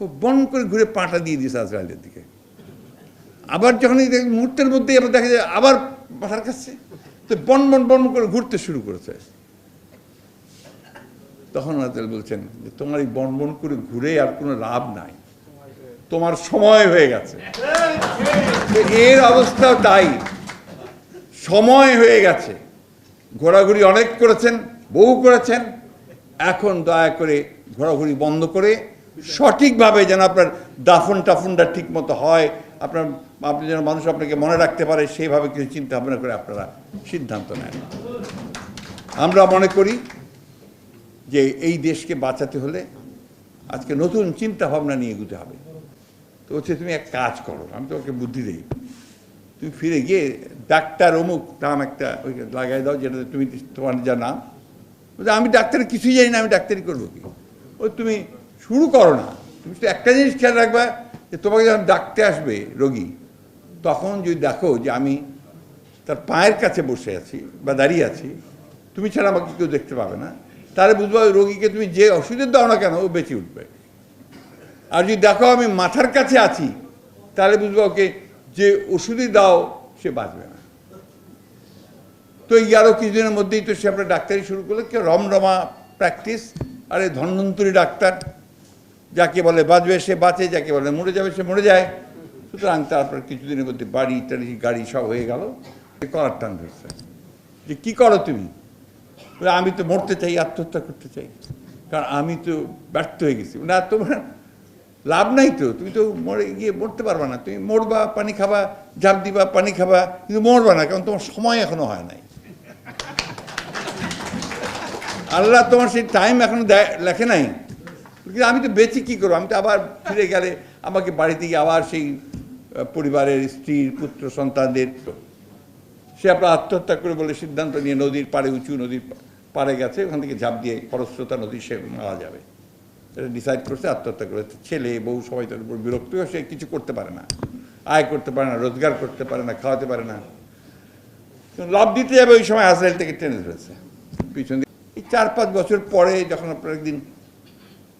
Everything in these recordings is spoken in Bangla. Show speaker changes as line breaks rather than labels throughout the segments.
ও বন করে ঘুরে পাটা দিয়ে দিয়েছে আজরাইলের দিকে। আবার যখন মুহূর্তের মধ্যেই আবার দেখা যায় আবার মাথার কাছে। তো বন বন বন করে ঘুরতে শুরু করেছে। তখন আজরাইল বলছেন যে, তোমার এই বন বন করে ঘুরে আর কোনো লাভ নাই। তোমার সময় হয়ে গেছে। এর অবস্থাও তাই। সময় হয়ে গেছে। ঘোরাঘুরি অনেক করেছেন বহু করেছেন। এখন দয়া করে ঘোরাঘুরি বন্ধ করে সঠিকভাবে যেন আপনার দাফন টাফনটা ঠিক মতো হয়, আপনার, আপনি যেন মানুষ আপনাকে মনে রাখতে পারে, সেইভাবে কিছু চিন্তা ভাবনা করে আপনারা সিদ্ধান্ত নেন। আমরা মনে করি যে এই দেশকে বাঁচাতে হলে আজকে নতুন চিন্তা ভাবনা নিয়ে এগুতে হবে। তো হচ্ছে তুমি এক কাজ করো, আমি তোমাকে বুদ্ধি দিই। তুমি ফিরে গিয়ে ডাক্তার অমুক নাম একটা ওই লাগাই দাও যেটা তুমি তোমার যা নাম। আমি ডাক্তার কিছুই জানি না, আমি ডাক্তারি করব কি? ওই তুমি শুরু করো না। তুমি তো একটা জিনিস খেয়াল রাখবা যে তোমাকে যখন ডাকতে আসবে রোগী, তখন যদি দেখো যে আমি তার পায়ের কাছে বসে আছি বা দাঁড়িয়ে আছি, তুমি ছাড়া আমাকে কেউ দেখতে পাবে না, তাহলে বুঝবা ওই রোগীকে তুমি যে ওষুধের দাও না কেন, ও বেঁচে উঠবে। আর যদি দেখো আমি মাথার কাছে আছি, তাহলে বুঝব ওকে যে ওষুধই দাও, সে বাঁচবে না। তো এই আরও কিছুদিনের মধ্যেই তো সে আপনার ডাক্তারি শুরু করল কেউ রমরমা প্র্যাকটিস আরে ধন্বন্তরী ডাক্তার যাকে বলে বাঁচবে, সে বাঁচে, যাকে বলে মরে যাবে, সে মরে যায়। সুতরাং তারপর কিছুদিনের মধ্যে বাড়ি, টাড়ি, গাড়ি সব হয়ে গেল। করার টান ধরছে। যে কী করো তুমি? আমি তো মরতে চাই, আত্মহত্যা করতে চাই। কারণ আমি তো ব্যর্থ হয়ে গেছি। না তোমার লাভ নাই তো? তুমি তো মরে গিয়ে মরতে পারবে না। তুমি মরবা, পানি খাবা ঝাঁপ দিবা, পানি খাবা, কিন্তু মরবা না, কারণ তোমার সময় এখনও হয় নাই। আল্লাহ তোমার সেই টাইম এখনও দেয়, লেখে নাই। কিন্তু আমি তো বেঁচে কী করব? আমি তো আবার ফিরে গেলে আমাকে বাড়িতে গিয়ে আবার সেই পরিবারের স্ত্রীর পুত্র, সন্তানদের সে আপনার আত্মহত্যা করে বলে সিদ্ধান্ত নিয়ে নদীর পাড়ে, উঁচু নদীর পাড়ে গেছে, ওখান থেকে ঝাঁপ দিয়ে খরস্রোতা নদী সে মারা যাবে। এটা ডিসাইড করছে, আত্মহত্যা করে ছেলে, বউ সবাই তার উপর বিরক্ত হয়ে সে কিছু করতে পারে না। আয় করতে পারে না, রোজগার করতে পারে না, খাওয়াতে পারে না। লাভ দিতে যাবে ওই সময় আজরাইল থেকে টেনে ধরেছে। পিছন এই চার পাঁচ বছর পরে যখন আপনার একদিন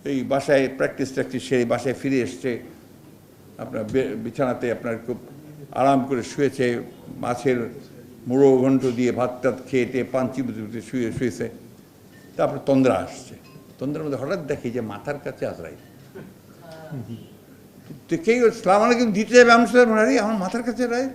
এই বাসায় প্র্যাকটিস ট্র্যাকটিস সেরে বাসায় ফিরে এসছে। আপনার বিছানাতে আপনার খুব আরাম করে শুয়েছে। মাছের মুড়ো ঘন্ট দিয়ে ভাত টাত খেয়ে টেয়ে পাঞ্চি বুঝে শুয়ে শুয়েছে। তারপরে তন্দ্রা আসছে। তন্দ্রার মধ্যে হঠাৎ দেখি যে মাথার কাছে আজরাই দেখেই সালাম আলাইকুম দিতে যাবে আমি আমার মাথার কাছে রায়